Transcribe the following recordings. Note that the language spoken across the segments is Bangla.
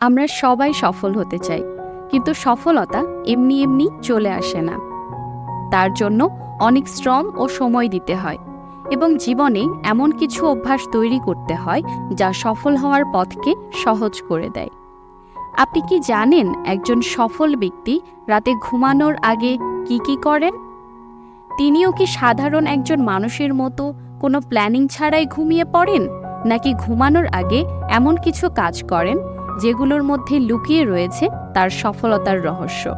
আমরা সবাই সফল হতে চাই, কিন্তু সফলতা এমনি এমনি চলে আসে না। তার জন্য অনেক শ্রম ও সময় দিতে হয় এবং জীবনে এমন কিছু অভ্যাস তৈরি করতে হয় যা সফল হওয়ার পথকে সহজ করে দেয়। আপনি কি জানেন একজন সফল ব্যক্তি রাতে ঘুমানোর আগে কি কি করেন? তিনিও কি সাধারণ একজন মানুষের মতো কোনো প্ল্যানিং ছাড়াই ঘুমিয়ে পড়েন, নাকি ঘুমানোর আগে এমন কিছু কাজ করেন যেগুলোর মধ্যে লুকিয়ে রয়েছে তার সফলতার রহস্য।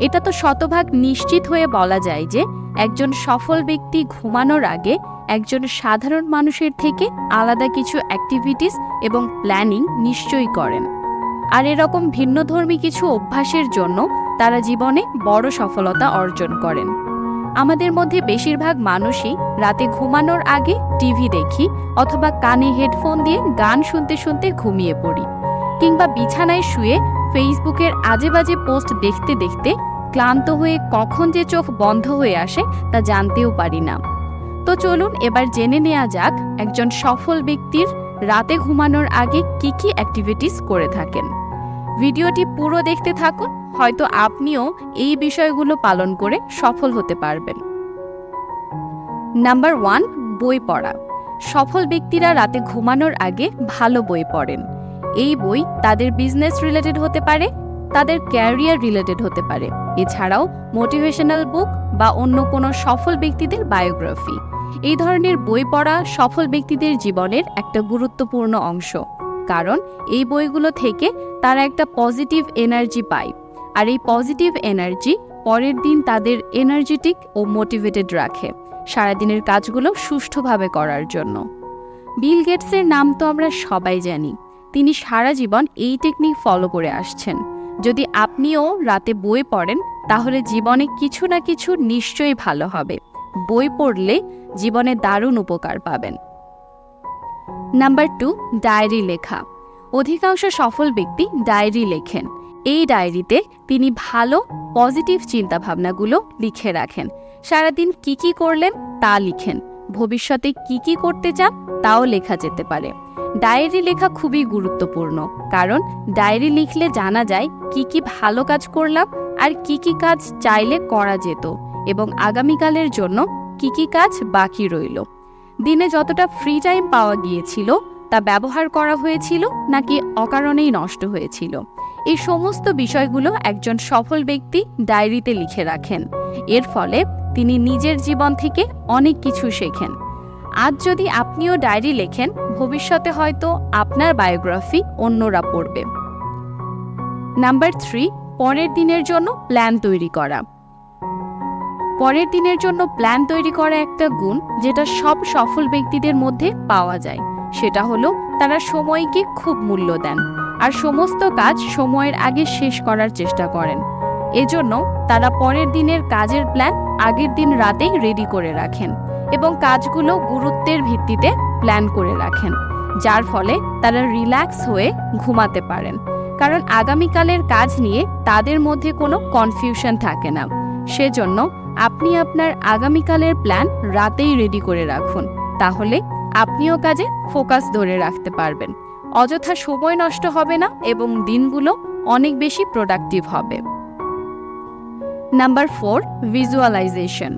এটা তো শতভাগ নিশ্চিত হয়ে বলা যায় যে, একজন সফল ব্যক্তি ঘুমানোর আগে একজন সাধারণ মানুষের থেকে আলাদা কিছু অ্যাক্টিভিটিস এবং প্ল্যানিং নিশ্চয়ই করেন। আর এরকম ভিন্নধর্মী কিছু অভ্যাসের জন্য তারা জীবনে বড় সফলতা অর্জন করেন। আমাদের মধ্যে বেশিরভাগ মানুষই রাতে ঘুমানোর আগে টিভি দেখি অথবা কানে হেডফোন দিয়ে গান শুনতে শুনতে ঘুমিয়ে পড়ি। কিংবা বিছানায় শুয়ে ফেসবুকের আজে বাজে পোস্ট দেখতে দেখতে ক্লান্ত হয়ে কখন যে চোখ বন্ধ হয়ে আসে তা জানতেও পারি না। তো চলুন এবার জেনে নেওয়া যাক একজন সফল ব্যক্তির রাতে ঘুমানোর আগে কি কি অ্যাক্টিভিটিস করে থাকেন। ভিডিওটি পুরো দেখতে থাকুন, হয়তো আপনিও এই বিষয়গুলো পালন করে সফল হতে পারবেন। নাম্বার ওয়ান, বই পড়া। সফল ব্যক্তিরা রাতে ঘুমানোর আগে ভালো বই পড়েন। এই বই তাদের বিজনেস রিলেটেড হতে পারে, তাদের ক্যারিয়ার রিলেটেড হতে পারে। এছাড়াও মোটিভেশনাল বুক বা অন্য কোনো সফল ব্যক্তিদের বায়োগ্রাফি এই ধরনের বই পড়া সফল ব্যক্তিদের জীবনের একটা গুরুত্বপূর্ণ অংশ। কারণ এই বইগুলো থেকে তারা একটা পজিটিভ এনার্জি পায়। আর এই পজিটিভ এনার্জি পরের দিন তাদের এনার্জেটিক ও মোটিভেটেড রাখে। সারাদিনের কাজগুলো সুষ্ঠুভাবে করার জন্য। বিল গেটসের নাম তো আমরা সবাই জানি। তিনি সারা জীবন এই টেকনিক ফলো করে আসছেন। যদি আপনিও রাতে বই পড়েন, তাহলে জীবনে কিছু না কিছু নিশ্চয়ই ভালো হবে। বই পড়লে জীবনে দারুণ উপকার পাবেন। নাম্বার টু, ডায়েরি লেখা। অধিকাংশ সফল ব্যক্তি ডায়েরি লেখেন। এই ডায়েরিতে তিনি ভালো পজিটিভ চিন্তাভাবনাগুলো লিখে রাখেন। সারাদিন কি কি করলেন তা লিখেন। ভবিষ্যতে কি কি করতে চান তাও লেখা যেতে পারে। ডায়েরি লেখা খুবই গুরুত্বপূর্ণ, কারণ ডায়েরি লিখলে জানা যায় কি কি ভালো কাজ করলাম আর কি কি কাজ চাইলে করা যেত এবং আগামীকালের জন্য কি কি কাজ বাকি রইল। দিনে যতটা ফ্রি টাইম পাওয়া গিয়েছিল তা ব্যবহার করা হয়েছিল নাকি অকারণেই নষ্ট হয়েছিল? এই সমস্ত বিষয়গুলো একজন সফল ব্যক্তি ডায়েরিতে লিখে রাখেন। এর ফলে তিনি নিজের জীবন থেকে অনেক কিছু শেখেন। আজ যদি আপনিও ডায়েরি লেখেন, ভবিষ্যতে হয়তো আপনার বায়োগ্রাফি অন্যরা পড়বে। নাম্বার থ্রি, পরের দিনের জন্য প্ল্যান তৈরি করা। পরের দিনের জন্য প্ল্যান তৈরি করা একটা গুণ যেটা সব সফল ব্যক্তিদের মধ্যে পাওয়া যায়। সেটা হলো তারা সময়কে খুব মূল্য দেন। আর সমস্ত কাজ সময়ের আগে শেষ করার চেষ্টা করেন। এজন্য তারা পরের দিনের কাজের প্ল্যান আগের দিন রাতেই রেডি করে রাখেন এবং কাজগুলো গুরুত্বের ভিত্তিতে প্ল্যান করে রাখেন, যার ফলে তারা রিল্যাক্স হয়ে ঘুমাতে পারেন। কারণ আগামীকালের কাজ নিয়ে তাদের মধ্যে কোনো কনফিউশন থাকে না। সেজন্য আপনি আপনার আগামীকালের প্ল্যান রাতেই রেডি করে রাখুন, তাহলে আপনিও কাজে ফোকাস ধরে রাখতে পারবেন। অযথা সময় নষ্ট হবে না এবং দিনগুলো অনেক বেশি প্রোডাক্টিভ হবে। নাম্বার ফোর ভিজুয়ালাইজেশন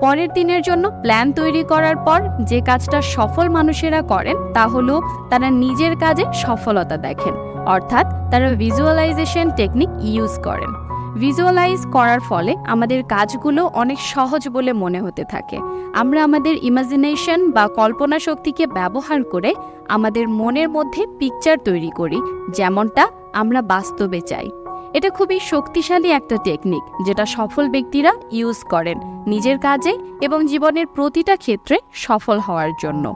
পরের দিনের জন্য প্ল্যান তৈরি করার পর যে কাজটা সফল মানুষেরা করেন তা হলো তারা নিজের কাজে সফলতা দেখেন, অর্থাৎ তারা ভিজুয়ালাইজেশন টেকনিক ইউজ করেন। ভিজুয়ালাইজ করার ফলে আমাদের কাজগুলো অনেক সহজ বলে মনে হতে থাকে। আমরা আমাদের ইমাজিনেশন বা কল্পনা শক্তিকে ব্যবহার করে আমাদের মনের মধ্যে পিকচার তৈরি করি, যেমনটা আমরা বাস্তবে চাই। এটা খুবই শক্তিশালী একটা টেকনিক যেটা সফল ব্যক্তিরা ইউজ করেন নিজের কাজে এবং জীবনের প্রতিটা ক্ষেত্রে সফল হওয়ার জন্য।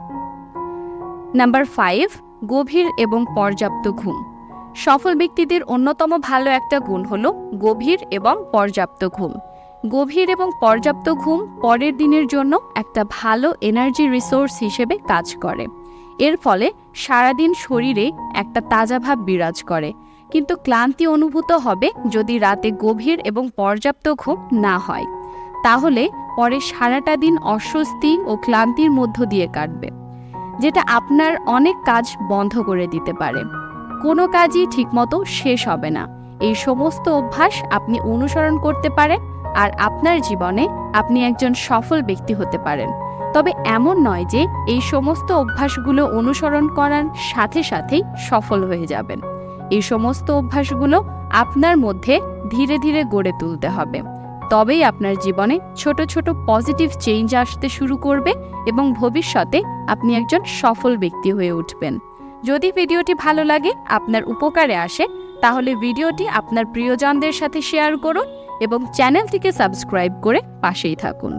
নাম্বার ফাইভ গভীর এবং পর্যাপ্ত ঘুম। সফল ব্যক্তিদের অন্যতম ভালো একটা গুণ হলো গভীর এবং পর্যাপ্ত ঘুম। গভীর এবং পর্যাপ্ত ঘুম পরের দিনের জন্য একটা ভালো এনার্জি রিসোর্স হিসেবে কাজ করে। এর ফলে সারাদিন শরীরে একটা তাজা ভাব বিরাজ করে। কিন্তু ক্লান্তি অনুভূত হবে যদি রাতে গভীর এবং পর্যাপ্ত ঘুম না হয়। তাহলে পরে সারাটা দিন অস্বস্তি ও ক্লান্তির মধ্য দিয়ে কাটবে, যেটা আপনার অনেক কাজ বন্ধ করে দিতে পারে। কোনো কাজই ঠিকমতো শেষ হবে না। এই সমস্ত অভ্যাস আপনি অনুসরণ করতে পারেন আর আপনার জীবনে আপনি একজন সফল ব্যক্তি হতে পারেন। তবে এমন নয় যে এই সমস্ত অভ্যাসগুলো অনুসরণ করার সাথে সাথেই সফল হয়ে যাবেন। এই সমস্ত অভ্যাসগুলো আপনার মধ্যে ধীরে ধীরে গড়ে তুলতে হবে। তবেই আপনার জীবনে ছোট ছোট পজিটিভ চেঞ্জ আসতে শুরু করবে এবং ভবিষ্যতে আপনি একজন সফল ব্যক্তি হয়ে উঠবেন। যদি ভিডিওটি ভালো লাগে, আপনার উপকারে আসে, তাহলে ভিডিওটি আপনার প্রিয়জনদের সাথে শেয়ার করুন এবং চ্যানেলটিকে সাবস্ক্রাইব করে পাশেই থাকুন।